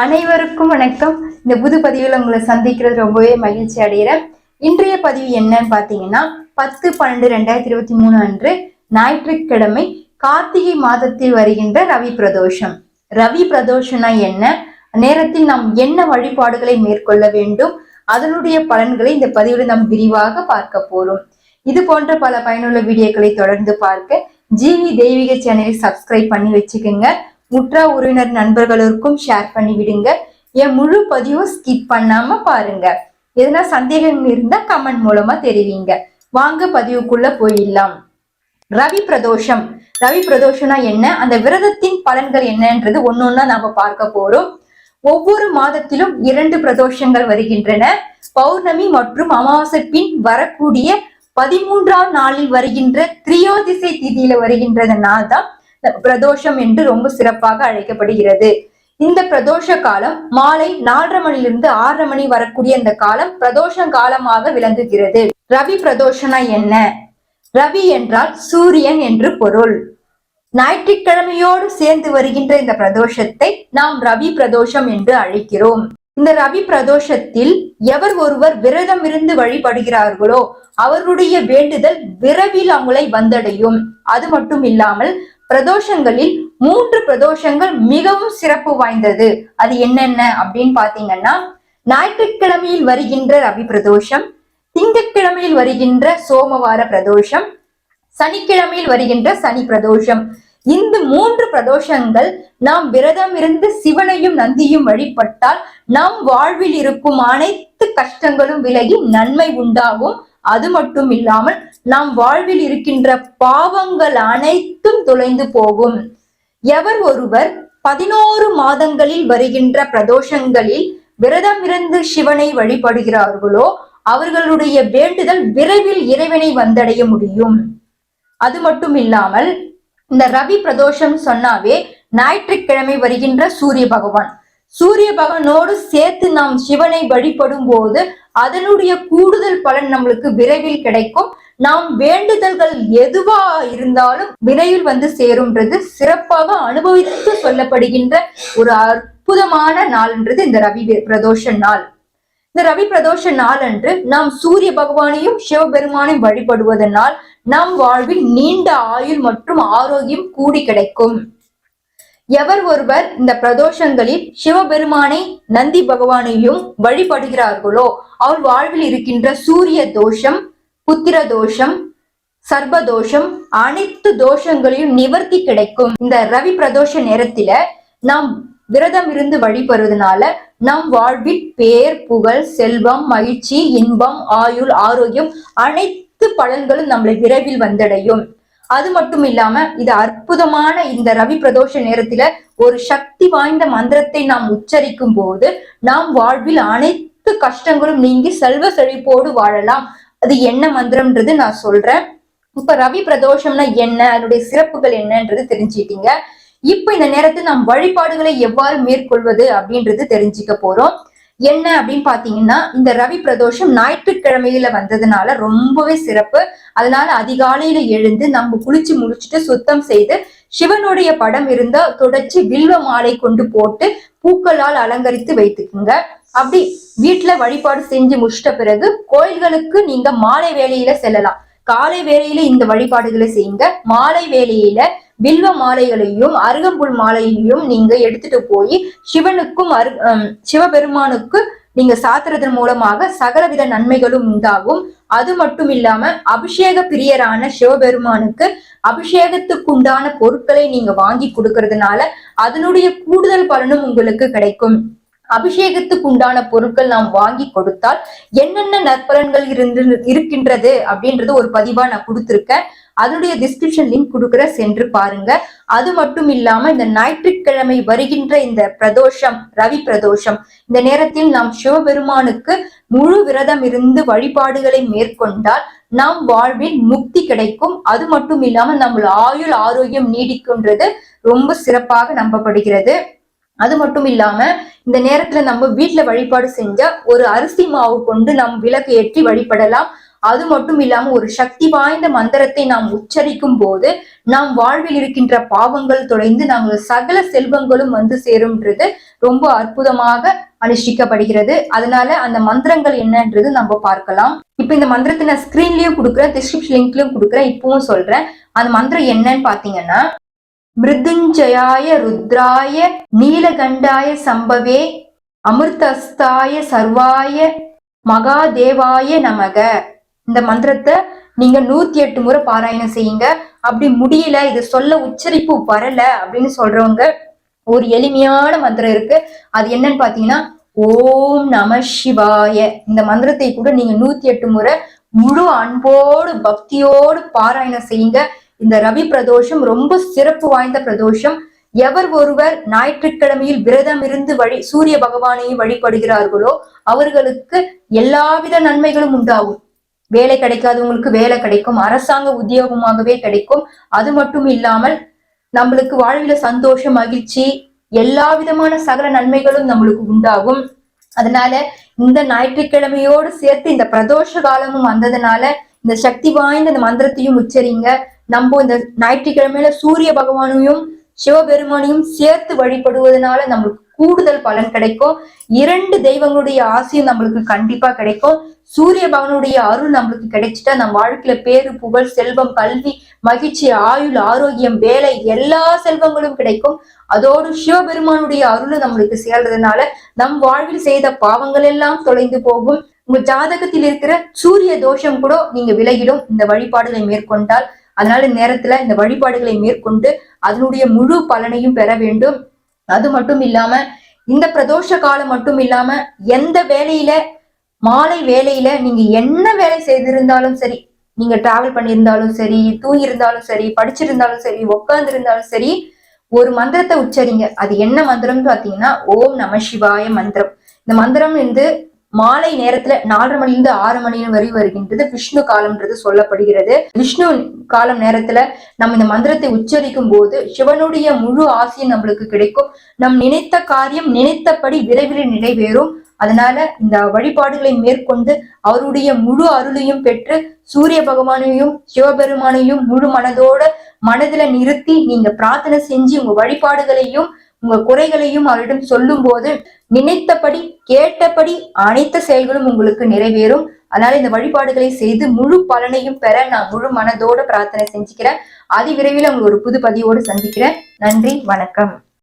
அனைவருக்கும் வணக்கம். இந்த புது பதிவில் உங்களை சந்திக்கிறது ரொம்பவே மகிழ்ச்சி அடைகிறேன். இன்றைய பதிவு என்னன்னு பார்த்தீங்கன்னா பத்து பன்னெண்டு ரெண்டாயிரத்தி இருபத்தி மூணு அன்று ஞாயிற்றுக்கிழமை கார்த்திகை மாதத்தில் வருகின்ற ரவி பிரதோஷம். ரவி பிரதோஷம்னா என்ன? நேரத்தில் நாம் என்ன வழிபாடுகளை மேற்கொள்ள வேண்டும்? அதனுடைய பலன்களை இந்த பதிவில் நாம் விரிவாக பார்க்க போறோம். இது போன்ற பல பயனுள்ள வீடியோக்களை தொடர்ந்து பார்க்க ஜிவி தெய்வீக சேனலை சப்ஸ்கிரைப் பண்ணி வச்சுக்கோங்க. முற்றா உறவினர் நண்பர்களுக்கும் ஷேர் பண்ணி விடுங்க என் முழு பதிவும் ஸ்கிப் பண்ணாம பாருங்க. எதனா சந்தேகம் இருந்தா கமெண்ட் மூலமா தெரிவிங்க. வாங்க பதிவுக்குள்ள போயிடலாம். ரவி பிரதோஷம். ரவி பிரதோஷம்னா என்ன? அந்த விரதத்தின் பலன்கள் என்னன்றது ஒன்னொன்னா நாம பார்க்க போறோம். ஒவ்வொரு மாதத்திலும் இரண்டு பிரதோஷங்கள் வருகின்றன. பௌர்ணமி மற்றும் அமாவாசை பின் வரக்கூடிய பதிமூன்றாம் நாளில் வருகின்ற திரியோதிசை திதியில வருகின்ற தான் பிரதோஷம் என்று ரொம்ப சிறப்பாக அழைக்கப்படுகிறது. இந்த பிரதோஷ காலம் மாலை நாலரை மணிலிருந்து ஆறரை மணி வரக்கூடிய இந்த காலம் பிரதோஷ காலமாக விளங்குகிறது. ரவி பிரதோஷனா என்ன? ரவி என்றால் சூரியன் என்று பொருள். ஞாயிற்றுக்கிழமையோடு சேர்ந்து வருகின்ற இந்த பிரதோஷத்தை நாம் ரவி பிரதோஷம் என்று அழைக்கிறோம். இந்த ரவி பிரதோஷத்தில் எவர் ஒருவர் விரதம் இருந்து வழிபடுகிறார்களோ அவர்களுடைய வேண்டுதல் விரைவில் அவங்களை வந்தடையும். அது மட்டும் இல்லாமல் பிரதோஷங்களில் மூன்று பிரதோஷங்கள் மிகவும் சிறப்பு வாய்ந்தது. அது என்னென்ன அப்படின்னு பாத்தீங்கன்னா ஞாயிற்றுக்கிழமையில் வருகின்ற ரவி பிரதோஷம் திங்கட்கிழமையில் வருகின்ற சோமவார பிரதோஷம் சனிக்கிழமையில் வருகின்ற சனி பிரதோஷம். இந்த மூன்று பிரதோஷங்கள் நாம் விரதம் இருந்து சிவனையும் நந்தியும் வழிபட்டால் நம் வாழ்வில் இருக்கும் அனைத்து கஷ்டங்களும் விலகி நன்மை உண்டாகும். அது மட்டும் இல்லாமல் நாம் வாழ்வில் இருக்கின்ற பாவங்கள் அனைத்தும் தொலைந்து போகும். எவர் ஒருவர் பதினோரு மாதங்களில் வருகின்ற பிரதோஷங்களில் விரதம் இருந்து சிவனை வழிபடுகிறார்களோ அவர்களுடைய வேண்டுதல் விரைவில் இறைவனை வந்தடைய முடியும். அது மட்டும் இல்லாமல் இந்த ரவி பிரதோஷம் சொன்னாவே ஞாயிற்றுக்கிழமை வருகின்ற சூரிய பகவான். சூரிய பகவானோடு சேர்த்து நாம் சிவனை வழிபடும் போது அதனுடைய கூடுதல் பலன் நம்மளுக்கு விரைவில் கிடைக்கும். நாம் வேண்டுதல்கள் எதுவா இருந்தாலும் விரைவில் வந்து சேரும்ன்றது சிறப்பாக அனுபவித்து சொல்லப்படுகின்ற ஒரு அற்புதமான நாள்ன்றது இந்த ரவி பிரதோஷ நாள். இந்த ரவி பிரதோஷ நாள் அன்று நாம் சூரிய பகவானையும் சிவபெருமானையும் வழிபடுவதனால் நம் வாழ்வில் நீண்ட ஆயுள் மற்றும் ஆரோக்கியம் கூடி கிடைக்கும். எவர் ஒருவர் இந்த பிரதோஷங்களில் சிவபெருமானை நந்தி பகவானையும் வழிபடுகிறார்களோ அவர் வாழ்வில் இருக்கின்ற சூரிய தோஷம் புத்திர தோஷம் சர்ப தோஷம் அனைத்து தோஷங்களையும் நிவர்த்தி கிடைக்கும். இந்த ரவி பிரதோஷ நேரத்தில நாம் விரதம் இருந்து வழிபடுறதுனால நம் வாழ்வில் பேர் புகழ் செல்வம் மகிழ்ச்சி இன்பம் ஆயுள் ஆரோக்கியம் அனைத்து பலன்களும் நம்மளை விரைவில் வந்தடையும். அது மட்டும் இல்லாம இது அற்புதமான இந்த ரவி பிரதோஷ நேரத்துல ஒரு சக்தி வாய்ந்த மந்திரத்தை நாம் உச்சரிக்கும் போது நாம் வாழ்வில் அனைத்து கஷ்டங்களும் நீங்கி செல்வ செழிப்போடு வாழலாம். அது என்ன மந்திரம்ன்றது நான் சொல்றேன். இப்ப ரவி பிரதோஷம்னா என்ன? அதனுடைய சிறப்புகள் என்னன்றது தெரிஞ்சுக்கிட்டீங்க. இப்ப இந்த நேரத்தில் நாம் வழிபாடுகளை எவ்வாறு மேற்கொள்வது அப்படின்றது தெரிஞ்சுக்க போறோம். என்ன அப்படின்னு பாத்தீங்கன்னா இந்த ரவி பிரதோஷம் ஞாயிற்றுக்கிழமையில வந்ததுனால ரொம்பவே சிறப்பு. அதனால அதிகாலையில எழுந்து நம்ம குளிச்சு முடிச்சுட்டு சுத்தம் செய்து சிவனுடைய படம் இருந்தா தொடச்சி வில்வ மாலை கொண்டு போட்டு பூக்களால் அலங்கரித்து வைத்துக்குங்க. அப்படி வீட்டுல வழிபாடு செஞ்சு முடிச்சிட்ட பிறகு கோயில்களுக்கு நீங்க மாலை வேலையில செல்லலாம். காலை வேளையில இந்த வழிபாடுகளை செய்யுங்க. மாலை வேலையில வில்வ மாலைகளையும் அருகம்புல் மாலையையும் நீங்க எடுத்துட்டு போய் சிவனுக்கும் அரு சிவபெருமானுக்கு நீங்க சாத்துறதன் மூலமாக சகலவித நன்மைகளும் உண்டாகும். அது மட்டும் இல்லாம அபிஷேக பிரியரான சிவபெருமானுக்கு அபிஷேகத்துக்கு உண்டான பொருட்களை நீங்க வாங்கி கொடுக்கறதுனால அதனுடைய கூடுதல் பலனும் உங்களுக்கு கிடைக்கும். அபிஷேகத்துக்கு உண்டான பொருட்கள் நாம் வாங்கி கொடுத்தால் என்னென்ன நற்பலன்கள் இருந்து இருக்கின்றது அப்படின்றது ஒரு பதிவா நான் கொடுத்துருக்கேன். அதனுடைய டிஸ்கிரிப்ஷன் லிங்க் கொடுக்குற சென்று பாருங்க. அது மட்டும் இல்லாம இந்த ஞாயிற்றுக்கிழமை வருகின்ற இந்த பிரதோஷம் ரவி பிரதோஷம் இந்த நேரத்தில் நாம் சிவபெருமானுக்கு முழு விரதம் இருந்து வழிபாடுகளை மேற்கொண்டால் நாம் வாழ்வில் முக்தி கிடைக்கும். அது மட்டும் இல்லாம நம்ம ஆயுள் ஆரோக்கியம் நீடிக்குன்றது. ரொம்ப சிறப்பாக நம்பப்படுகிறது. அது மட்டும் இல்லாம இந்த நேரத்துல நம்ம வீட்டுல வழிபாடு செஞ்சா ஒரு அரிசி மாவு கொண்டு நம் விளக்கு ஏற்றி வழிபடலாம். அது மட்டும் இல்லாம ஒரு சக்தி வாய்ந்த மந்திரத்தை நாம் உச்சரிக்கும் போது நாம் வாழ்வில் இருக்கின்ற பாவங்கள் தொலைந்து நாங்கள் சகல செல்வங்களும் வந்து சேரும்ன்றது ரொம்ப அற்புதமாக அனுஷ்டிக்கப்படுகிறது. அதனால அந்த மந்திரங்கள் என்னன்றது நம்ம பார்க்கலாம். இப்ப இந்த மந்திரத்தை நான் ஸ்கிரீன்லயும் கொடுக்குறேன் டிஸ்கிரிப்ஷன் லிங்க்லயும் கொடுக்குறேன் இப்பவும் சொல்றேன். அந்த மந்திரம் என்னன்னு பாத்தீங்கன்னா மிருதுஞ்சயாய ருத்ராய நீலகண்டாய சம்பவே அமிர்தஸ்தாய சர்வாய மகாதேவாய நமக. இந்த மந்திரத்தை நீங்க நூத்தி எட்டு முறை பாராயணம் செய்யுங்க. அப்படி முடியல இது சொல்ல உச்சரிப்பு வரல அப்படின்னு சொல்றவங்க ஒரு எளிமையான மந்திரம் இருக்கு. அது என்னன்னு பாத்தீங்கன்னா ஓம் நம சிவாய. இந்த மந்திரத்தை கூட நீங்க நூத்தி எட்டு முறை முழு அன்போடு பக்தியோடு பாராயணம் செய்யுங்க. இந்த ரவி பிரதோஷம் ரொம்ப சிறப்பு வாய்ந்த பிரதோஷம். எவர் ஒருவர் ஞாயிற்றுக்கிழமையில் விரதம் இருந்து வழி சூரிய பகவானையும் வழிபடுகிறார்களோ அவர்களுக்கு எல்லாவித நன்மைகளும் உண்டாகும். வேலை கிடைக்காதவங்களுக்கு வேலை கிடைக்கும் அரசாங்க உத்தியோகமாகவே கிடைக்கும். அது மட்டும் இல்லாமல் நம்மளுக்கு வாழ்வில சந்தோஷம் மகிழ்ச்சி எல்லா விதமான சகல நன்மைகளும் நம்மளுக்கு உண்டாகும். அதனால இந்த ஞாயிற்றுக்கிழமையோடு சேர்த்து இந்த பிரதோஷ காலமும் வந்ததுனால இந்த சக்தி வாய்ந்த இந்த மந்திரத்தையும் உச்சரிங்க. நம்ம இந்த ஞாயிற்றுக்கிழமையில சூரிய பகவானையும் சிவபெருமானையும் சேர்த்து வழிபடுவதனால நம்மளுக்கு கூடுதல் பலன் கிடைக்கும். இரண்டு தெய்வங்களுடைய ஆசையும் நம்மளுக்கு கண்டிப்பா கிடைக்கும். சூரிய பகவானுடைய அருள் நம்மளுக்கு கிடைச்சிட்டா நம்ம வாழ்க்கையில பேரு புகழ் செல்வம் கல்வி மகிழ்ச்சி ஆயுள் ஆரோக்கியம் வேலை எல்லா செல்வங்களும் கிடைக்கும். அதோடு சிவபெருமானுடைய அருள் நம்மளுக்கு சேர்றதுனால நம் வாழ்வில் செய்த பாவங்கள் எல்லாம் தொலைந்து போகும். உங்க ஜாதகத்தில் இருக்கிற சூரிய தோஷம் கூட நீங்க விலகிடும். இந்த வழிபாடுகளை மேற்கொண்டால் அதனால நேரத்துல இந்த வழிபாடுகளை மேற்கொண்டு அதனுடைய முழு பலனையும் பெற வேண்டும். அது மட்டும் இல்லாம இந்த பிரதோஷ காலம் மட்டும் இல்லாம எந்த வேலையில மாலை வேலையில நீங்க என்ன வேலை செய்திருந்தாலும் சரி நீங்க டிராவல் பண்ணியிருந்தாலும் சரி தூங்கியிருந்தாலும் சரி படிச்சிருந்தாலும் சரி உட்கார்ந்து இருந்தாலும் சரி ஒரு மந்திரத்தை உச்சரிங்க. அது என்ன மந்திரம்னு பாத்தீங்கன்னா ஓம் நம சிவாய மந்திரம். இந்த மந்திரம் வந்து மாலை நேரத்துல நாலரை மணிலிருந்து ஆறு மணி வரை வருகின்றது விஷ்ணு காலம்ன்றது சொல்லப்படுகிறது. விஷ்ணு காலம் நேரத்துல நம்ம இந்த மந்திரத்தை உச்சரிக்கும் போது சிவனுடைய முழு ஆசையும் நம்மளுக்கு கிடைக்கும். நம் நினைத்த காரியம் நினைத்தபடி விரைவில் நிறைவேறும். அதனால இந்த வழிபாடுகளை மேற்கொண்டு அவருடைய முழு அருளையும் பெற்று சூரிய பகவானையும் சிவபெருமானையும் முழு மனதோட மனதுல நிறுத்தி நீங்க பிரார்த்தனை செஞ்சு உங்க வழிபாடுகளையும் உங்க குறைகளையும் அவரிடம் சொல்லும் போது நினைத்தபடி கேட்டபடி அனைத்து செயல்களும் உங்களுக்கு நிறைவேறும். அதனால இந்த வழிபாடுகளை செய்து முழு பலனையும் பெற நான் முழு மனதோட பிரார்த்தனை செஞ்சுக்கிறேன். அதி விரைவில் உங்களுக்கு ஒரு புது பதிவோடு சந்திக்கிறேன். நன்றி வணக்கம்.